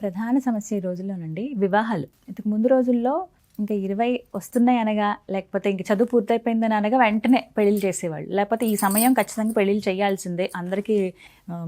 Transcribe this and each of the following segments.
ప్రధాన సమస్య ఈ రోజుల్లోనండి వివాహాలు. ఇంతకు ముందు రోజుల్లో ఇంకా ఇరవై వస్తున్నాయి అనగా లేకపోతే ఇంక చదువు పూర్తయిపోయిందని అనగా వెంటనే పెళ్ళిళ్ళు చేసేవాళ్ళు. లేకపోతే ఈ సమయం ఖచ్చితంగా పెళ్ళిళ్ళు చేయాల్సిందే. అందరికీ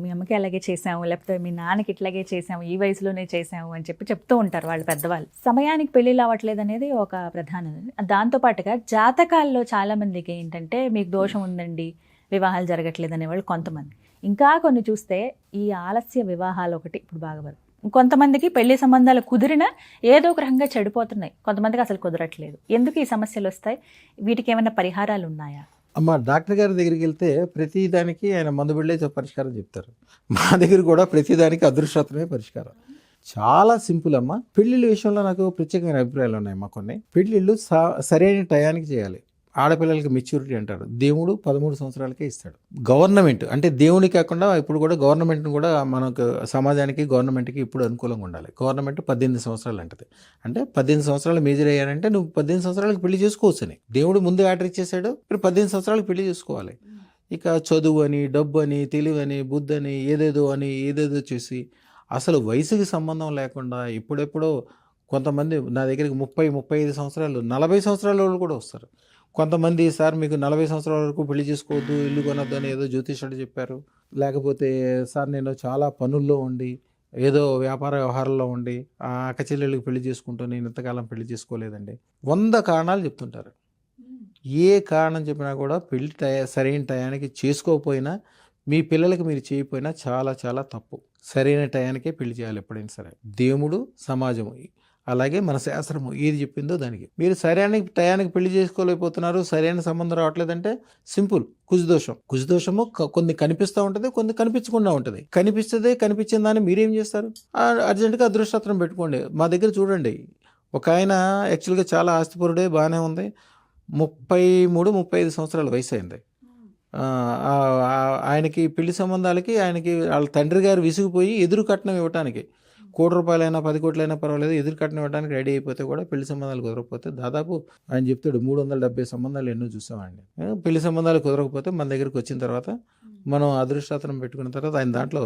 మీ అమ్మకి అలాగే చేసాము లేకపోతే మీ నాన్నకి ఇట్లాగే చేసాము ఈ వయసులోనే చేసాము అని చెప్పి చెప్తూ ఉంటారు వాళ్ళు పెద్దవాళ్ళు. సమయానికి పెళ్ళిళ్ళు అవ్వట్లేదు అనేది ఒక ప్రధాన దాంతోపాటుగా జాతకాల్లో చాలా మందికి ఏంటంటే మీకు దోషం ఉందండి వివాహాలు జరగట్లేదు అనేవాళ్ళు కొంతమంది. ఇంకా కొన్ని చూస్తే ఈ ఆలస్య వివాహాలు ఒకటి ఇప్పుడు బాగా వరకు కొంతమందికి పెళ్ళి సంబంధాలు కుదిరినా ఏదో ఒక రకంగా చెడిపోతున్నాయి. కొంతమందికి అసలు కుదరట్లేదు. ఎందుకు ఈ సమస్యలు వస్తాయి? వీటికి ఏమైనా పరిహారాలు ఉన్నాయా? అమ్మ డాక్టర్ గారి దగ్గరికి వెళ్తే ప్రతి దానికి ఆయన మందు బిళ్ళే పరిష్కారం చెప్తారు. మా దగ్గర కూడా ప్రతి దానికి అదృష్టమే పరిష్కారం. చాలా సింపుల్ అమ్మ. పెళ్ళిళ్ళ విషయంలో నాకు ప్రత్యేకమైన అభిప్రాయాలు ఉన్నాయి అమ్మ కొన్ని. పెళ్ళిళ్ళు స- సరైన టయానికి చేయాలి. ఆడపిల్లలకి మెచ్యూరిటీ అంటారు. దేవుడు పదమూడు సంవత్సరాలకే ఇస్తాడు. గవర్నమెంట్ అంటే దేవుని కాకుండా ఇప్పుడు కూడా గవర్నమెంట్ని కూడా మనకు సమాజానికి గవర్నమెంట్కి ఇప్పుడు అనుకూలంగా ఉండాలి. గవర్నమెంట్ పద్దెనిమిది సంవత్సరాలు అంటది. అంటే పద్దెనిమిది సంవత్సరాలు మేజర్ అయ్యారంటే నువ్వు పద్దెనిమిది సంవత్సరాలకు పెళ్ళి చేసుకోవచ్చు అని. దేవుడు ముందు ఆర్డర్ ఇచ్చేసాడు ఇప్పుడు పద్దెనిమిది సంవత్సరాలకు పెళ్ళి చేసుకోవాలి. ఇక చదువు అని డబ్బు అని తెలివని బుద్ధి అని ఏదేదో అని ఏదేదో చేసి అసలు వయసుకి సంబంధం లేకుండా ఇప్పుడెప్పుడో కొంతమంది నా దగ్గరికి ముప్పై ముప్పై ఐదు సంవత్సరాలు నలభై సంవత్సరాల వాళ్ళు కూడా వస్తారు. కొంతమంది సార్ మీకు నలభై సంవత్సరాల వరకు పెళ్ళి చేసుకోవద్దు ఇల్లు కొనొద్దు అని ఏదో జ్యోతిష్యుడు చెప్పారు. లేకపోతే సార్ నేను చాలా పనుల్లో ఉండి ఏదో వ్యాపార వ్యవహారంలో ఉండి ఆ అక్క చెల్లెళ్ళకి పెళ్ళి చేసుకుంటూ నేను ఇంతకాలం పెళ్ళి చేసుకోలేదండి. వంద కారణాలు చెప్తుంటారు. ఏ కారణం చెప్పినా కూడా పెళ్ళి టయ సరైన టయానికి చేసుకోకపోయినా మీ పిల్లలకి మీరు చేయకపోయినా చాలా చాలా తప్పు. సరైన టయానికే పెళ్ళి చేయాలి ఎప్పుడైనా సరే. దేవుడు సమాజము. అలాగే మన శాస్త్రము ఏది చెప్పిందో దానికి. మీరు సరైన టయానికి పెళ్ళి చేసుకోలేకపోతున్నారు సరైన సంబంధం రావట్లేదంటే సింపుల్ కుజదోషం. కుజదోషము కొన్ని కనిపిస్తూ ఉంటుంది కొన్ని కనిపించకుండా ఉంటుంది. కనిపిస్తుంది కనిపించిన దాన్ని మీరేం చేస్తారు? అర్జెంటుగా అదృష్టత్రం పెట్టుకోండి. మా దగ్గర చూడండి ఒక ఆయన యాక్చువల్గా చాలా ఆస్తిపరుడే బాగానే ఉంది. ముప్పై మూడు ముప్పై ఐదు సంవత్సరాల వయసు అయింది. ఆయనకి పెళ్ళి సంబంధాలకి ఆయనకి వాళ్ళ తండ్రి గారు విసిగిపోయి ఎదురు కట్నం ఇవ్వటానికి కోటి రూపాయలైనా పది కోట్లైనా పర్వాలేదు. ఎదురు కట్టిన ఇవ్వడానికి రెడీ అయిపోతే కూడా పెళ్ళి సంబంధాలు కుదరకపోతే దాదాపు ఆయన చెప్తాడు మూడు వందల డెబ్బై సంబంధాలు ఎన్నో చూసామండి. పెళ్ళి సంబంధాలు కుదరకపోతే మన దగ్గరికి వచ్చిన తర్వాత మనం అదృష్టాతనం పెట్టుకున్న తర్వాత ఆయన దాంట్లో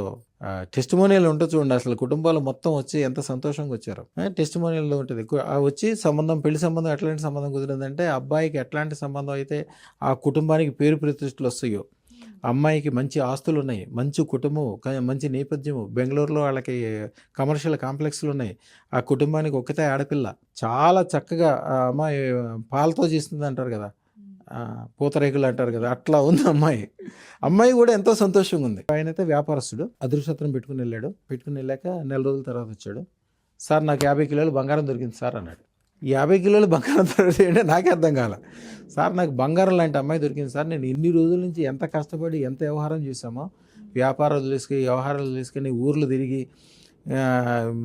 టెస్ట్ మోనియల్ ఉంటుంది చూడండి అసలు కుటుంబాలు మొత్తం వచ్చి ఎంత సంతోషంగా వచ్చారు. టెస్ట్ మోనియల్లో ఉంటుంది. ఆ వచ్చి సంబంధం పెళ్ళి సంబంధం ఎట్లాంటి సంబంధం కుదిరిందంటే అబ్బాయికి ఎట్లాంటి సంబంధం అయితే ఆ కుటుంబానికి పేరు ప్రతిష్టలు వస్తాయో అమ్మాయికి మంచి ఆస్తులు ఉన్నాయి మంచి కుటుంబం మంచి నేపథ్యము. బెంగళూరులో వాళ్ళకి కమర్షియల్ కాంప్లెక్స్లు ఉన్నాయి ఆ కుటుంబానికి ఒక్కతే ఆడపిల్ల. చాలా చక్కగా అమ్మాయి పాలతో చేస్తుంది అంటారు కదా. పూతరేకులు అంటారు కదా. అట్లా ఉంది అమ్మాయి. అమ్మాయి కూడా ఎంతో సంతోషంగా ఉంది. ఆయన అయితే వ్యాపారస్తుడు. అదృష్టత్రం పెట్టుకుని వెళ్ళాడు. పెట్టుకుని వెళ్ళాక నెల రోజుల తర్వాత వచ్చాడు. సార్ నాకు యాభై కిలోలు బంగారం దొరికింది సార్ అన్నాడు. యాభై కిలోలు బంగారం దొరికింది అంటే నాకే అర్థం కాల. సార్ నాకు బంగారం లాంటి అమ్మాయి దొరికింది. సార్ నేను ఇన్ని రోజుల నుంచి ఎంత కష్టపడి ఎంత వ్యవహారం చేశామో వ్యాపారాలు తీసుకుని వ్యవహారాలు తీసుకుని ఊర్లు తిరిగి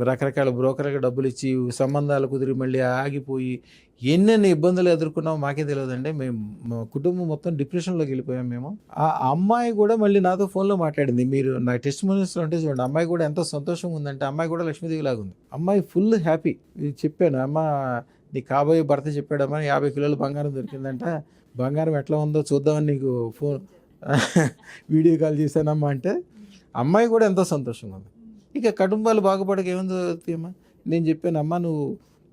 రకరకాల బ్రోకర్లకు డబ్బులు ఇచ్చి సంబంధాలు కుదిరి మళ్ళీ ఆగిపోయి ఎన్నెన్ని ఇబ్బందులు ఎదుర్కొన్నామో మాకే తెలియదండి. మేము మా కుటుంబం మొత్తం డిప్రెషన్లోకి వెళ్ళిపోయాం మేము. ఆ అమ్మాయి కూడా మళ్ళీ నాతో ఫోన్లో మాట్లాడింది. మీరు నా టెస్ట్ మినిస్టర్ అంటే చూడండి అమ్మాయి కూడా ఎంతో సంతోషంగా ఉందంటే అమ్మాయి కూడా లక్ష్మీదేవి లాగా ఉంది. అమ్మాయి ఫుల్ హ్యాపీ. చెప్పాను అమ్మ నీ కాబోయే భర్త చెప్పాడమ్మా యాభై కిలోలు బంగారం దొరికిందంట. బంగారం ఎట్లా ఉందో చూద్దామని నీకు ఫోన్ వీడియో కాల్ చేశానమ్మా అంటే అమ్మాయి కూడా ఎంతో సంతోషంగా ఉంది. ఇక కుటుంబాలు బాగుపడక ఏముంది అమ్మా నేను చెప్పాను అమ్మా నువ్వు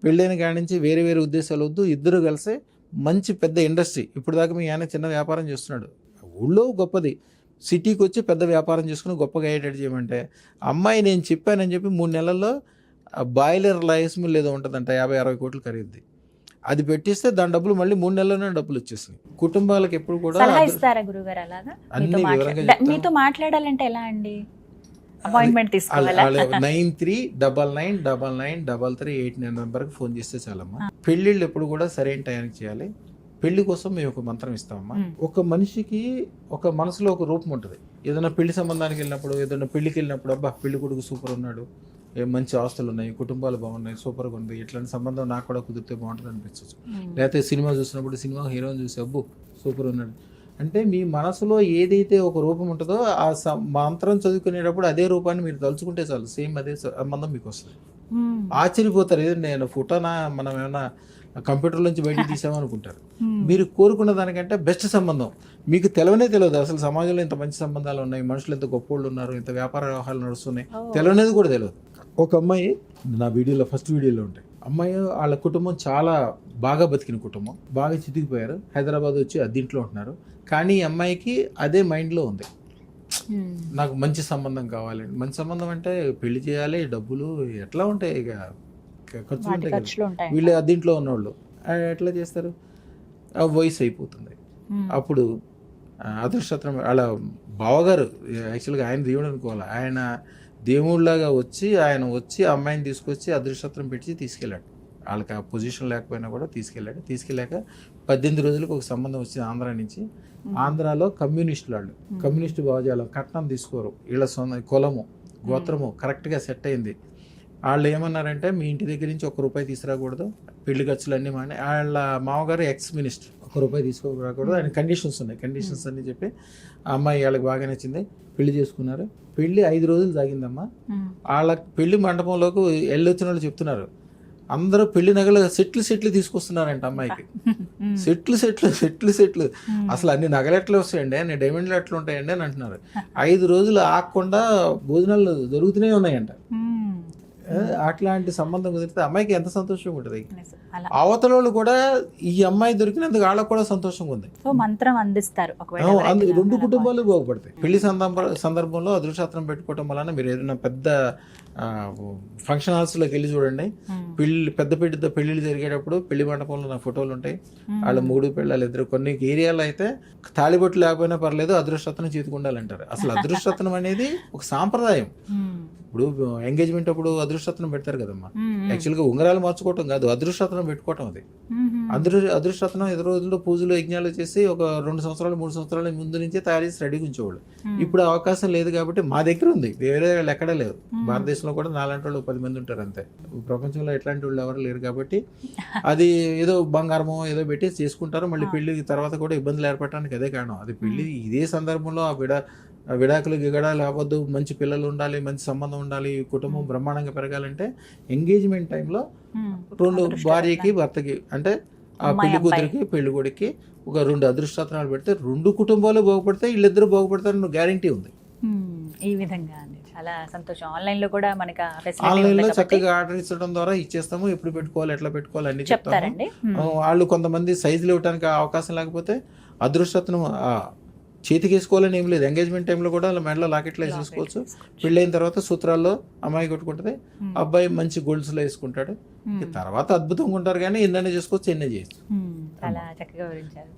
పెళ్ళైన కాడి నుంచి వేరే వేరే ఉద్దేశాలు వద్దు ఇద్దరు కలిసి మంచి పెద్ద ఇండస్ట్రీ. ఇప్పుడు దాకా మీ ఆయన చిన్న వ్యాపారం చేస్తున్నాడు. ఊళ్ళో గొప్పది. సిటీకి వచ్చి పెద్ద వ్యాపారం చేసుకుని గొప్పగా అయ్యేటట్టు చేయమంటే అమ్మాయి నేను చెప్పానని చెప్పి మూడు నెలల్లో బాయిలర్ రైస్ మిల్ ఏదో ఉంటుందంట యాభై అరవై కోట్లు ఖరీదు అది పెట్టిస్తే దాని డబ్బులు మళ్ళీ మూడు నెలల్లోనే డబ్బులు వచ్చేసినాయి. కుటుంబాలకు ఎప్పుడు కూడా సలహా ఇస్తారా గురుగారు అలాగా. మీతో మాట్లాడాలంటే ఎలా అండి? అపాయింట్మెంట్ తీసుకోవాలా? Nine three double nine double nine double three eight nine నెంబర్కి ఫోన్ చేస్తే చాలమ్మా. పెళ్ళిళ్ళు ఎప్పుడు కూడా సరైన టయానికి చేయాలి. పెళ్ళి కోసం మేము ఒక మంత్రం ఇస్తామమ్మా. మ్మ్. ఒక మనిషికి ఒక మనసులో ఒక రూపం ఉంటుంది. ఏదైనా పెళ్ళి సంబంధానికి వెళ్ళినప్పుడు ఏదైనా పెళ్ళికి వెళ్ళినప్పుడు అబ్బా పెళ్ళి కొడుకు సూపర్ ఉన్నాడు. ఏ మంచి ఆస్తులు ఉన్నాయి కుటుంబాలు బాగున్నాయి సూపర్గా ఉంది ఇట్లాంటి సంబంధం నాకు కూడా కుదిరితే బాగుంటుంది అనిపించవచ్చు లేకపోతే సినిమా చూసినప్పుడు సినిమా హీరోని చూసి అబ్బో సూపర్ ఉన్నాడు. అంటే మీ మనసులో ఏదైతే ఒక రూపం ఉంటుందో ఆ మంత్రం చదువుకునేటప్పుడు అదే రూపాన్ని మీరు తలుచుకుంటే చాలు సేమ్ అదే సంబంధం మీకు వస్తుంది. ఆశ్చర్యపోతారు ఏదో నేను ఫోటోనా మనం ఏమైనా కంప్యూటర్ నుంచి బయటికి తీసామనుకుంటారు. మీరు కోరుకున్న దానికంటే బెస్ట్ సంబంధం మీకు తెలవనే తెలియదు అసలు సమాజంలో ఇంత మంచి సంబంధాలు ఉన్నాయి మనుషులు ఎంత గొప్పోళ్ళు ఉన్నారు ఇంత వ్యాపార వ్యవహారాలు నడుస్తున్నాయి. తెలవనేది కూడా తెలియదు ఒక అమ్మాయి నా వీడియోలో ఫస్ట్ వీడియోలో ఉంటాయి అమ్మాయి వాళ్ళ కుటుంబం చాలా బాగా బతికిన కుటుంబం. బాగా చితికిపోయారు. హైదరాబాద్ వచ్చి అద్దీంట్లో ఉంటున్నారు. కానీ ఈ అమ్మాయికి అదే మైండ్లో ఉంది. నాకు మంచి సంబంధం కావాలి. మంచి సంబంధం అంటే పెళ్ళి చేయాలి డబ్బులు ఎట్లా ఉంటాయి ఇక? ఖర్చులు ఉంటాయి వీళ్ళు అద్దీంట్లో ఉన్నోళ్ళు. ఆ, ఎట్లా చేస్తారు? ఆ వయసు అయిపోతుంది. అప్పుడు ఆ, అదృష్టం వాళ్ళ బావగారు యాక్చువల్గా ఆయన దేవుడు అనుకోవాలి? ఆయన దేవుళ్ళలాగా వచ్చి ఆయన వచ్చి అమ్మాయిని తీసుకొచ్చి అదృష్టత్రం పెట్టి తీసుకెళ్ళాడు. వాళ్ళకి ఆ పొజిషన్ లేకపోయినా కూడా తీసుకెళ్ళాడు. తీసుకెళ్ళాక పద్దెనిమిది రోజులకు ఒక సంబంధం వచ్చింది ఆంధ్ర నుంచి. ఆంధ్రాలో కమ్యూనిస్టులు వాళ్ళు. కమ్యూనిస్టు భావజాలం కట్నం తీసుకోరు. వీళ్ళ సొంత కులము గోత్రము కరెక్ట్గా సెట్ అయింది. వాళ్ళు ఏమన్నారంటే మీ ఇంటి దగ్గర నుంచి ఒక రూపాయి తీసుకురాకూడదు పెళ్ళి ఖర్చులు అన్నీ మాని వాళ్ళ మామగారు ఎక్స్ మినిస్టర్ ఒక రూపాయి తీసుకోకూడదు ఆయన కండిషన్స్ ఉన్నాయి. కండిషన్స్ అన్ని చెప్పి ఆ అమ్మాయి వాళ్ళకి బాగా నచ్చింది పెళ్ళి చేసుకున్నారు. పెళ్ళి ఐదు రోజులు సాగిందమ్మా. ఉమ్. వాళ్ళ పెళ్ళి మండపంలోకి వెళ్ళొచ్చిన వాళ్ళు చెప్తున్నారు. అందరూ పెళ్ళి నగలు సెట్లు సెట్లు తీసుకొస్తున్నారంట అమ్మాయికి. ఉమ్. సెట్లు సెట్లు సెట్లు సెట్లు. అసలు అన్ని నగలు ఎట్లా వస్తాయండి? అన్ని డైమండ్లు ఎట్లా ఉంటాయండి? అని అంటున్నారు. ఐదు రోజులు ఆగకుండా భోజనాలు దొరుకుతూనే ఉన్నాయంట. అట్లాంటి సంబంధం కుదిరితే అమ్మాయికి ఎంత సంతోషంగా ఉంటుంది? అవతల వాళ్ళు కూడా ఈ అమ్మాయి దొరికినందుకు వాళ్ళకు కూడా సంతోషంగా ఉంది. సో మంత్రం అందిస్తారు. రెండు కుటుంబాలు బాగుపడతాయి పెళ్ళి సందర్భ సందర్భంలో అదృష్టం పెట్టుకోవటం వలన మీరు ఏదైనా పెద్ద ఫంక్షన్ హాల్స్లోకి వెళ్ళి చూడండి. పెళ్ళి పెద్ద పెద్ద పెళ్ళిళ్ళు జరిగేటప్పుడు పెళ్ళి మండపంలో నా ఫోటోలు ఉంటాయి. వాళ్ళ మూడు పెళ్ళాలు ఇద్దరు కొన్ని ఏరియాలో అయితే తాళిబొట్టు లేకపోయినా పర్లేదు అదృష్టత్నం చేతికుండాలంటారు అసలు అదృష్టత్నం అనేది ఒక సాంప్రదాయం. ఇప్పుడు ఎంగేజ్మెంట్ అప్పుడు అదృష్టత్నం పెడతారు కదమ్మా. యాక్చువల్గా ఉంగరాలు మార్చుకోవటం కాదు అదృష్టత్నం పెట్టుకోవటం అది ఉమ్. అదృ అదృష్టత్నం ఎదురు రోజుల్లో పూజలు యజ్ఞాలు చేసి ఒక రెండు సంవత్సరాలు మూడు సంవత్సరాల ముందు నుంచే తయారు చేసి రెడీగా ఉంచేవాళ్ళు. ఇప్పుడు అవకాశం లేదు కాబట్టి మా దగ్గర ఉంది వేరే వాళ్ళు ఎక్కడా లేదు భారతదేశంలో కూడా నాలాంటి వాళ్ళు పది మంది ఉంటారు అంతే. ప్రపంచంలో ఎట్లాంటి వాళ్ళు ఎవరు లేరు కాబట్టి అది ఏదో బంగారమో ఏదో పెట్టి చేసుకుంటారు. మళ్ళీ పెళ్ళి తర్వాత కూడా ఇబ్బందులు ఏర్పడటానికి అదే కారణం. అది పెళ్ళి ఇదే సందర్భంలో ఆ విడా విడాకులు గిగడాలు అవ్వద్దు మంచి పిల్లలు ఉండాలి మంచి సంబంధం ఉండాలి కుటుంబం బ్రహ్మాండంగా పెరగాలంటే ఎంగేజ్మెంట్ టైంలో. రెండు భార్యకి భర్తకి అంటే ఆ పెళ్ళి. కూతురికి పెళ్ళి కొడుక్కి ఒక రెండు అదృష్టత్నాలు పెడితే రెండు కుటుంబాలు బాగుపడితే వీళ్ళిద్దరు బాగుపడతారని గ్యారంటీ ఉంది. ఈ విధంగా చాలా సంతోషం. ఆన్లైన్లో కూడా మనకి ఆన్లైన్లో చక్కగా ఆర్డర్ ఇచ్చడం ద్వారా ఇచ్చేస్తాము. ఎప్పుడు పెట్టుకోవాలి ఎట్లా పెట్టుకోవాలి అన్ని చెప్తారండి. వాళ్ళు కొంతమంది సైజులు ఇవ్వడానికి అవకాశం లేకపోతే అదృష్టత్నం ఆ, చేతికి వేసుకోవాలని ఏం లేదు. ఎంగేజ్మెంట్ టైంలో కూడా మెడలో లాకెట్లో వేసేసుకోవచ్చు. పెళ్ళైన తర్వాత సూత్రాల్లో అమ్మాయి కొట్టుకుంటుంది. అబ్బాయి మంచి గోల్డ్స్లో వేసుకుంటాడు. తర్వాత అద్భుతంగా ఉంటారు కానీ ఎన్నైనా చేసుకోవచ్చు ఎన్నే చేయొచ్చు. చాలా చక్కగా వివరించారు.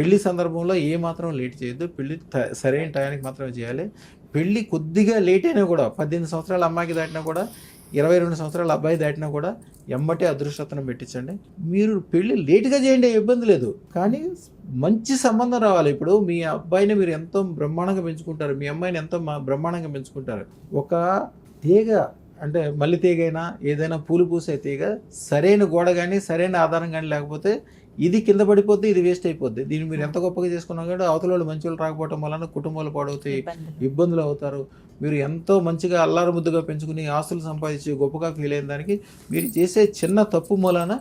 పెళ్ళి సందర్భంలో ఏ మాత్రం లేట్ చేయొద్దు. పెళ్ళి సరైన టయానికి మాత్రమే చేయాలి. పెళ్ళి కొద్దిగా లేట్ అయినా కూడా పద్దెనిమిది సంవత్సరాల అమ్మాయికి దాటినా కూడా ఇరవై రెండు సంవత్సరాల అబ్బాయి దాటినా కూడా ఎమ్మటే అదృష్టతను పెట్టించండి. మీరు పెళ్ళి లేటుగా చేయండి ఇబ్బంది లేదు. కానీ మంచి సంబంధం రావాలి. ఇప్పుడు మీ అబ్బాయిని మీరు ఎంతో బ్రహ్మాండంగా పెంచుకుంటారు. మీ అమ్మాయిని ఎంతో మా- బ్రహ్మాండంగా పెంచుకుంటారు. ఒక తీగ అంటే మల్లి తీగైనా ఏదైనా పూలు పూసే తీగ సరైన గోడ కానీ సరైన ఆధారం కానీ లేకపోతే ఇది కింద పడిపోద్ది ఇది వేస్ట్ అయిపోద్ది. దీన్ని మీరు ఎంత గొప్పగా చేసుకున్నా కూడా అవతల వాళ్ళు మంచి వాళ్ళు రాకపోవటం వలన కుటుంబాలు పాడవుతాయి ఇబ్బందులు. అవుతారు. మీరు ఎంతో మంచిగా అల్లారు ముద్దుగా పెంచుకుని ఆస్తులు సంపాదించి గొప్పగా ఫీల్ అయిన దానికి మీరు చేసే చిన్న తప్పు మూలాన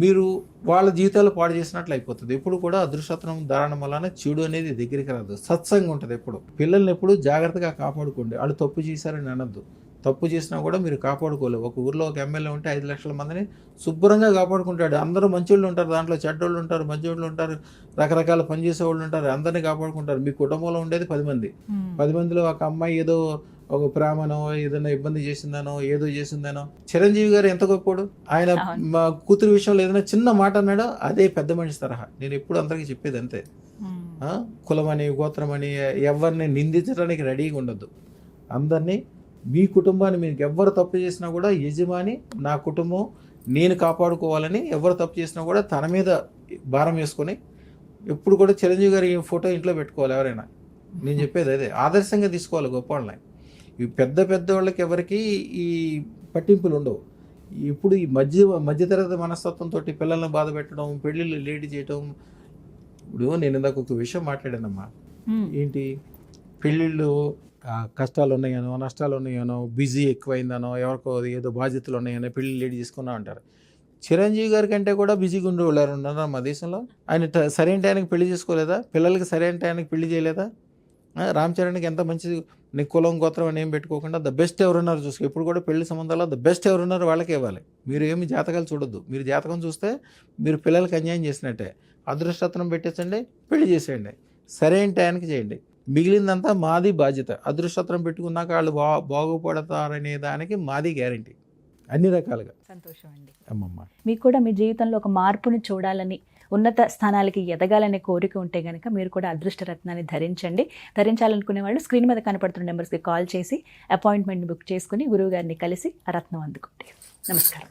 మీరు వాళ్ళ జీవితాలు పాడు చేసినట్లు అయిపోతుంది. ఎప్పుడు కూడా అదృష్టత్వం ధారణం వలన చెడు అనేది దగ్గరికి రాదు. సత్సంగా ఉంటుంది ఎప్పుడు. పిల్లల్ని ఎప్పుడు జాగ్రత్తగా కాపాడుకోండి. వాళ్ళు తప్పు చేశారని అనద్దు. తప్పు చేసినా కూడా మీరు కాపాడుకోలేవు. ఒక ఊర్లో ఒక ఎమ్మెల్యే ఉంటే ఐదు లక్షల మందిని శుభ్రంగా కాపాడుకుంటాడు. అందరూ మంచోళ్ళు ఉంటారు దాంట్లో చెడ్డోళ్ళు ఉంటారు మంచోళ్ళు ఉంటారు రకరకాల పని చేసే వాళ్ళు ఉంటారు అందరినీ కాపాడుకుంటారు. మీ కుటుంబంలో ఉండేది పది మంది. పది మందిలో ఒక అమ్మాయి ఏదో ఒక ప్రేమనో ఏదైనా ఇబ్బంది చేసిందనో ఏదో చేసిందనో. చిరంజీవి గారు ఎంత గొప్పోడు? ఆయన. మా కూతురు విషయంలో ఏదైనా చిన్న మాట అన్నాడో అదే పెద్ద మనిషి తరహా. నేను ఎప్పుడు అందరికీ చెప్పేది అంతే? కులమని గోత్రమని ఎవరిని నిందించడానికి రెడీగా ఉండొద్దు. అందరినీ మీ కుటుంబాన్ని మీకు ఎవరు తప్పు చేసినా కూడా యజమాని నా కుటుంబం నేను కాపాడుకోవాలని ఎవరు తప్పు చేసినా కూడా తన మీద భారం వేసుకొని ఎప్పుడు కూడా చిరంజీవి గారి ఫోటో ఇంట్లో పెట్టుకోవాలి ఎవరైనా. నేను చెప్పేది అదే. ఆదర్శంగా తీసుకోవాలి గొప్ప వాళ్ళని. ఈ పెద్ద పెద్ద వాళ్ళకి ఎవరికి ఈ పట్టింపులు ఉండవు. ఇప్పుడు ఈ మధ్య మధ్యతరగతి మనస్తత్వంతో పిల్లల్ని బాధ పెట్టడం పెళ్ళిళ్ళు లేట్ చేయడం ఇప్పుడు నేను ఇందాక ఒక విషయం మాట్లాడానమ్మా. ఏంటి? పెళ్ళిళ్ళు కష్టాలు ఉన్నాయనో నష్టాలు ఉన్నాయనో బిజీ ఎక్కువైందనో ఎవరికో ఏదో బాధ్యతలు ఉన్నాయనో పెళ్ళి లేట్ తీసుకున్నా అంటారు. చిరంజీవి గారి కంటే కూడా బిజీగా ఉండే వాళ్ళు ఉన్నారు మా దేశంలో? ఆయన సరైన టైంకి పెళ్ళి చేసుకోలేదా? పిల్లలకి సరైన టైంకి పెళ్ళి చేయలేదా? రామ్ చరణ్కి ఎంత మంచిది? నీ కులం గోత్రం అని ఏం పెట్టుకోకుండా ద బెస్ట్ ఎవరున్నారు చూసుకో. ఎప్పుడు కూడా పెళ్ళి సంబంధాల్లో ద బెస్ట్ ఎవరున్నారు వాళ్ళకే ఇవ్వాలి. మీరు ఏమి జాతకాలు చూడొద్దు. మీరు జాతకం చూస్తే మీరు పిల్లలకి అన్యాయం చేసినట్టే. అదృష్టత్నం పెట్టేసండి పెళ్ళి చేసేయండి. సరైన టైంకి చేయండి. మిగిలిందంతా మాది బాధ్యత. అదృష్టత్రం పెట్టుకున్నాక వాళ్ళు బా బాగుపడతారనే దానికి మాది గ్యారంటీ. అన్ని రకాలుగా. సంతోషం అండి అమ్మమ్మ. మీకు కూడా మీ జీవితంలో ఒక మార్పుని చూడాలని ఉన్నత స్థానాలకి ఎదగాలనే కోరిక ఉంటే కనుక మీరు కూడా అదృష్ట రత్నాన్ని ధరించండి. ధరించాలనుకునే వాళ్ళు స్క్రీన్ మీద కనపడుతున్న నెంబర్స్కి కాల్ చేసి అపాయింట్మెంట్ బుక్ చేసుకుని గురువు గారిని కలిసి ఆ రత్నం అందుకోండి నమస్కారం.